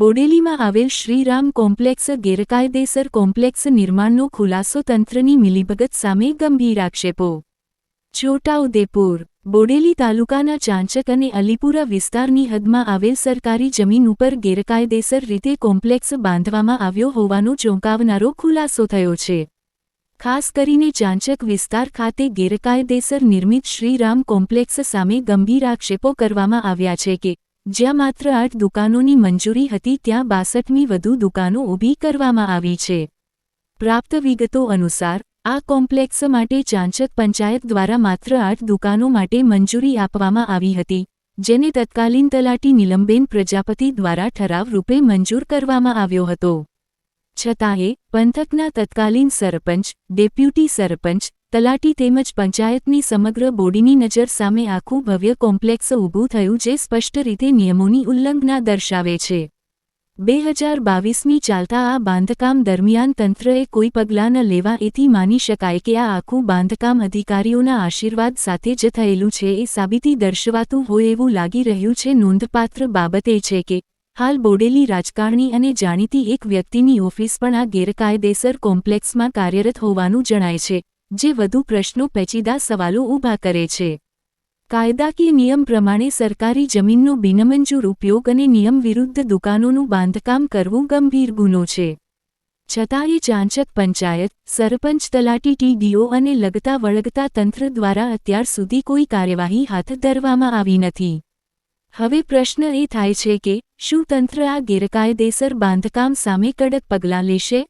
બોડેલીમાં આવેલ શ્રીરામ કોમ્પ્લેક્સ ગેરકાયદેસર કોમ્પ્લેક્સ નિર્માણનો ખુલાસો તંત્રની મિલીભગત સામે ગંભીર આક્ષેપો. છોટાઉદેપુર, બોડેલી તાલુકાના ચાંચક અને અલીપુરા વિસ્તારની હદમાં આવેલ સરકારી જમીન ઉપર ગેરકાયદેસર રીતે કોમ્પ્લેક્સ બાંધવામાં આવ્યો હોવાનો ચોંકાવનારો ખુલાસો થયો છે. ખાસ કરીને ચાંચક વિસ્તાર ખાતે ગેરકાયદેસર નિર્મિત શ્રીરામ કોમ્પ્લેક્સ સામે ગંભીર આક્ષેપો કરવામાં આવ્યા છે કે જ્યાં માત્ર આઠ દુકાનોની મંજૂરી હતી, ત્યાં બાસઠમી વધુ દુકાનો ઊભી કરવામાં આવી છે. પ્રાપ્ત વિગતો અનુસાર, આ કોમ્પ્લેક્સ માટે ચાંચક પંચાયત દ્વારા માત્ર આઠ દુકાનો માટે મંજૂરી આપવામાં આવી હતી, જેને તત્કાલીન તલાટી નીલમબેન પ્રજાપતિ દ્વારા ઠરાવ રૂપે મંજૂર કરવામાં આવ્યો હતો. છતાંય પંથકના તત્કાલીન સરપંચ, ડેપ્યુટી સરપંચ તલાટી તેમજ પંચાયતની સમગ્ર બોડીની નજર સામે આખું ભવ્ય કોમ્પ્લેક્સ ઊભું થયું જે સ્પષ્ટ રીતે નિયમોની ઉલ્લંઘના દર્શાવે છે. બે હજાર બાવીસની ચાલતા આ બાંધકામ દરમિયાન તંત્રએ કોઈ પગલાં ન લેવા એથી માની શકાય કે આ આખું બાંધકામ અધિકારીઓના આશીર્વાદ સાથે જ થયેલું છે એ સાબિતી દર્શવાતું હોય એવું લાગી રહ્યું છે. નોંધપાત્ર બાબત એ છે કે, હાલ બોડેલી રાજકારણી અને જાણીતી એક વ્યક્તિની ઓફિસ પણ આ ગેરકાયદેસર કોમ્પ્લેક્સમાં કાર્યરત હોવાનું જણાય છે. જે વધુ પ્રશ્નો પેચીદા સવાલો ઊભા કરે છે. કાયદાકીય નિયમ પ્રમાણે સરકારી જમીનનો બિનમંજૂર ઉપયોગ અને નિયમ વિરુદ્ધ દુકાનોનું બાંધકામ કરવું ગંભીર ગુનો છે. છતાંય ચાંચક પંચાયત, સરપંચ તલાટી ટીડીઓ અને લગતા વળગતા તંત્ર દ્વારા અત્યાર સુધી કોઈ કાર્યવાહી હાથ ધરવામાં આવી નથી. હવે પ્રશ્ન એ થાય છે કે, શું તંત્ર આ ગેરકાયદેસર બાંધકામ સામે કડક પગલાં લેશે?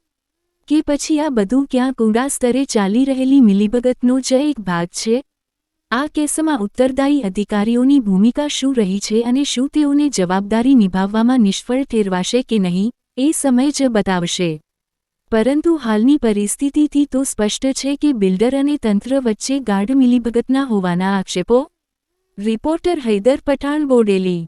કે પછી આ બધું ક્યાંક ઊંડા સ્તરે ચાલી રહેલી મિલીભગતનો જ એક ભાગ છે? આ કેસમાં ઉત્તરદાયી અધિકારીઓની ભૂમિકા શું રહી છે અને શું તેઓને જવાબદારી નિભાવવામાં નિષ્ફળ ઠેરવાશે કે નહીં, એ સમય જ બતાવશે. પરંતુ હાલની પરિસ્થિતિથી તો સ્પષ્ટ છે કે બિલ્ડર અને તંત્ર વચ્ચે ગાઢ મિલીભગતના હોવાના આક્ષેપો? રિપોર્ટર હૈદર પઠાણ, બોડેલી.